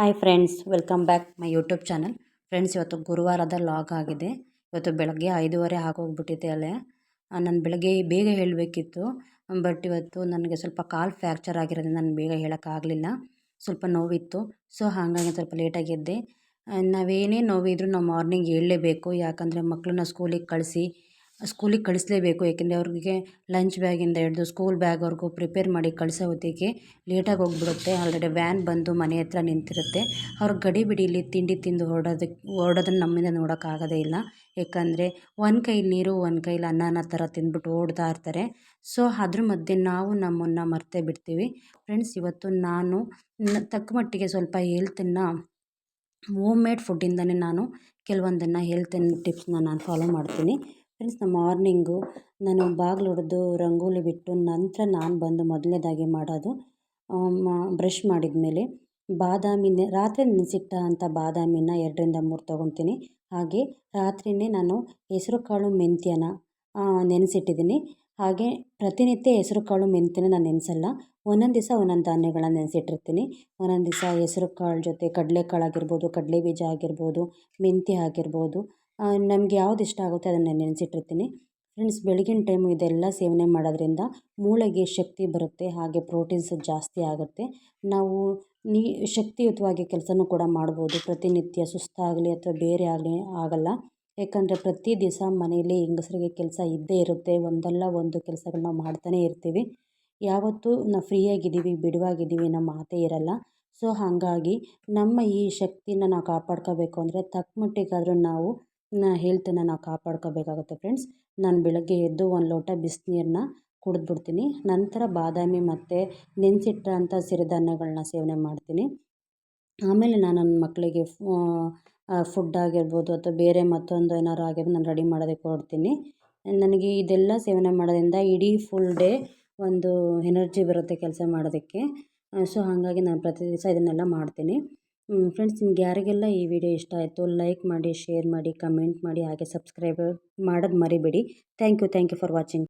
Hi friends welcome back my YouTube channel friends ಇವತ್ತು ಗುರುವಾರದ log ಆಗಿದೆ. ಇವತ್ತು ಬೆಳಗ್ಗೆ ಐದೂವರೆ ಆಗೋಗ್ಬಿಟ್ಟಿದೆ ಅಲ್ಲೇ ನಾನು ಬೆಳಗ್ಗೆ ಬೇಗ ಹೇಳಬೇಕಿತ್ತು ಬಟ್ ಇವತ್ತು ನನಗೆ ಸ್ವಲ್ಪ ಕಾಲ್ ಫ್ರ್ಯಾಕ್ಚರ್ ಆಗಿರೋದ್ರಿಂದ ನಾನು ಬೇಗ ಹೇಳೋಕ್ಕಾಗಲಿಲ್ಲ. ಸ್ವಲ್ಪ ನೋವಿತ್ತು. ಸೊ ಹಾಗಾಗಿ ಸ್ವಲ್ಪ ಲೇಟಾಗಿದ್ದೆ ನಾವೇನೇ ನೋವಿದ್ರು ನಾವು ಮಾರ್ನಿಂಗ್ ಹೇಳಲೇಬೇಕು ಯಾಕಂದರೆ ಮಕ್ಕಳನ್ನ ಸ್ಕೂಲಿಗೆ ಕಳಿಸಿ ಸ್ಕೂಲಿಗೆ ಕಳಿಸ್ಲೇಬೇಕು, ಏಕೆಂದರೆ ಅವ್ರಿಗೆ ಲಂಚ್ ಬ್ಯಾಗಿಂದ ಹಿಡಿದು ಸ್ಕೂಲ್ ಬ್ಯಾಗ್ವರೆಗೂ ಪ್ರಿಪೇರ್ ಮಾಡಿ ಕಳಿಸೋ ಹೊತ್ತಿಗೆ ಲೇಟಾಗಿ ಹೋಗ್ಬಿಡುತ್ತೆ. ಆಲ್ರೆಡಿ ವ್ಯಾನ್ ಬಂದು ಮನೆ ಹತ್ರ ನಿಂತಿರುತ್ತೆ. ಅವ್ರು ಗಡಿಬಿಡಿಲಿ ತಿಂಡಿ ತಿಂದು ಹೊರಡೋದಕ್ಕೆ ಹೊರಡೋದನ್ನ ನಮ್ಮಿಂದ ನೋಡೋಕ್ಕಾಗೋದೇ ಇಲ್ಲ. ಏಕೆಂದರೆ ಒಂದು ಕೈಲಿ ನೀರು, ಒಂದು ಕೈಲಿ ಅನ್ನನ ಥರ ತಿಂದ್ಬಿಟ್ಟು ಓಡ್ತಾ ಇರ್ತಾರೆ. ಸೊ, ಅದ್ರ ಮಧ್ಯೆ ನಾವು ನಮ್ಮನ್ನು ಮರ್ತೇ ಬಿಡ್ತೀವಿ. ಫ್ರೆಂಡ್ಸ್, ಇವತ್ತು ನಾನು ತಕ್ಕ ಮಟ್ಟಿಗೆ ಸ್ವಲ್ಪ ಹೆಲ್ತನ್ನು ಹೋಮ್ ಮೇಡ್ ಫುಡ್ಡಿಂದನೇ ನಾನು ಕೆಲವೊಂದನ್ನು ಹೆಲ್ತ್ ಟಿಪ್ಸ್ನ ನಾನು ಫಾಲೋ ಮಾಡ್ತೀನಿ. ಫ್ರೆಂಡ್ಸ್ ಮಾರ್ನಿಂಗು ನಾನು ಬಾಗಿಲು ಹೊಡೆದು ರಂಗೋಲಿ ಬಿಟ್ಟು ನಂತರ ನಾನು ಬಂದು ಮೊದಲನೇದಾಗಿ ಮಾಡೋದು ಬ್ರಷ್ ಮಾಡಿದ ಮೇಲೆ ಬಾದಾಮಿನ ರಾತ್ರಿ ನೆನೆಸಿಟ್ಟ ಅಂಥ ಬಾದಾಮಿನ ಎರಡರಿಂದ ಮೂರು ತೊಗೊತೀನಿ. ಹಾಗೆ ರಾತ್ರಿನೇ ನಾನು ಹೆಸರುಕಾಳು ಮೆಂತ್ಯನ ನೆನೆಸಿಟ್ಟಿದ್ದೀನಿ. ಹಾಗೆ ಪ್ರತಿನಿತ್ಯ ಹೆಸರುಕಾಳು ಮೆಂತ್ಯನ ನಾನು ನೆನೆಸಲ್ಲ, ಒಂದೊಂದು ದಿವಸ ಒಂದೊಂದು ಧಾನ್ಯಗಳನ್ನ ನೆನೆಸಿಟ್ಟಿರ್ತೀನಿ. ಒಂದೊಂದು ದಿವಸ ಹೆಸರುಕಾಳು ಜೊತೆ ಕಡಲೆಕಾಳು ಆಗಿರ್ಬೋದು, ಕಡಲೆ ಬೀಜ ಆಗಿರ್ಬೋದು, ಮೆಂತ್ಯ ಆಗಿರ್ಬೋದು ನಮ್ಗೆ ಯಾವ್ದು ಇಷ್ಟ ಆಗುತ್ತೆ ಅದನ್ನು ನೆನೆಸಿಟ್ಟಿರ್ತೀನಿ. ಫ್ರೆಂಡ್ಸ್ ಬೆಳಗಿನ ಟೈಮು ಇದೆಲ್ಲ ಸೇವನೆ ಮಾಡೋದ್ರಿಂದ ಮೂಳೆಗೆ ಶಕ್ತಿ ಬರುತ್ತೆ, ಹಾಗೆ ಪ್ರೋಟೀನ್ಸ್ ಜಾಸ್ತಿ ಆಗುತ್ತೆ. ನಾವು ನೀ, ಶಕ್ತಿಯುತವಾಗಿ ಕೆಲಸನೂ ಕೂಡ ಮಾಡ್ಬೋದು. ಪ್ರತಿನಿತ್ಯ ಸುಸ್ತಾಗಲಿ ಅಥವಾ ಬೇರೆ ಆಗಲಿ, ಆಗಲ್ಲ. ಯಾಕಂದರೆ ಪ್ರತಿ ದಿವಸ ಮನೆಯಲ್ಲಿ ಹೆಂಗಸರಿಗೆ ಕೆಲಸ ಇದ್ದೇ ಇರುತ್ತೆ. ಒಂದಲ್ಲ ಒಂದು ಕೆಲಸಗಳನ್ನ ಮಾಡ್ತಾನೇ ಇರ್ತೀವಿ. ಯಾವತ್ತೂ ನಾವು ಫ್ರೀಯಾಗಿದ್ದೀವಿ, ಬಿಡುವಾಗಿದ್ದೀವಿ ನಮ್ಮ ಮಾತೇ ಇರಲ್ಲ. ಸೊ ಹಾಗಾಗಿ ನಮ್ಮ ಈ ಶಕ್ತಿನ ನಾವು ಕಾಪಾಡ್ಕೋಬೇಕು ಅಂದರೆ ತಕ್ಕಮಟ್ಟಿಗಾದರೂ ನಾವು ಹೆಲ್ತನ್ನು ನಾವು ಕಾಪಾಡ್ಕೋಬೇಕಾಗುತ್ತೆ ಫ್ರೆಂಡ್ಸ್ ನಾನು ಬೆಳಗ್ಗೆ ಎದ್ದು ಒಂದು ಲೋಟ ಬಿಸಿನೀರನ್ನ ಕುಡಿದ್ಬಿಡ್ತೀನಿ. ನಂತರ ಬಾದಾಮಿ ಮತ್ತು ನೆನೆಸಿಟ್ಟಂಥ ಸಿರಿಧಾನ್ಯಗಳನ್ನ ಸೇವನೆ ಮಾಡ್ತೀನಿ. ಆಮೇಲೆ ನಾನು ನನ್ನ ಮಕ್ಕಳಿಗೆ ಫುಡ್ ಆಗಿರ್ಬೋದು ಅಥವಾ ಬೇರೆ ಮತ್ತೊಂದು ಏನಾದ್ರು ಆಗಿರ್ಬೋದು ನಾನು ರೆಡಿ ಮಾಡೋದಕ್ಕೆ ಹೊರಡ್ತೀನಿ ನನಗೆ ಇದೆಲ್ಲ ಸೇವನೆ ಮಾಡೋದ್ರಿಂದ ಇಡೀ ಫುಲ್ ಡೇ ಒಂದು ಎನರ್ಜಿ ಬರುತ್ತೆ ಕೆಲಸ ಮಾಡೋದಕ್ಕೆ. ಸೊ ಹಾಗಾಗಿ ನಾನು ಪ್ರತಿ ದಿವಸ ಇದನ್ನೆಲ್ಲ ಮಾಡ್ತೀನಿ. ಫ್ರೆಂಡ್ಸ್ ನಿಮ್ಗೆ ಯಾರಿಗೆಲ್ಲ ಈ ವಿಡಿಯೋ ಇಷ್ಟ ಆಯಿತು ಲೈಕ್ ಮಾಡಿ ಶೇರ್ ಮಾಡಿ ಕಮೆಂಟ್ ಮಾಡಿ, ಹಾಗೆ ಸಬ್ಸ್ಕ್ರೈಬ್ ಮಾಡೋದು ಮರಿಬೇಡಿ. Thank you thank you for watching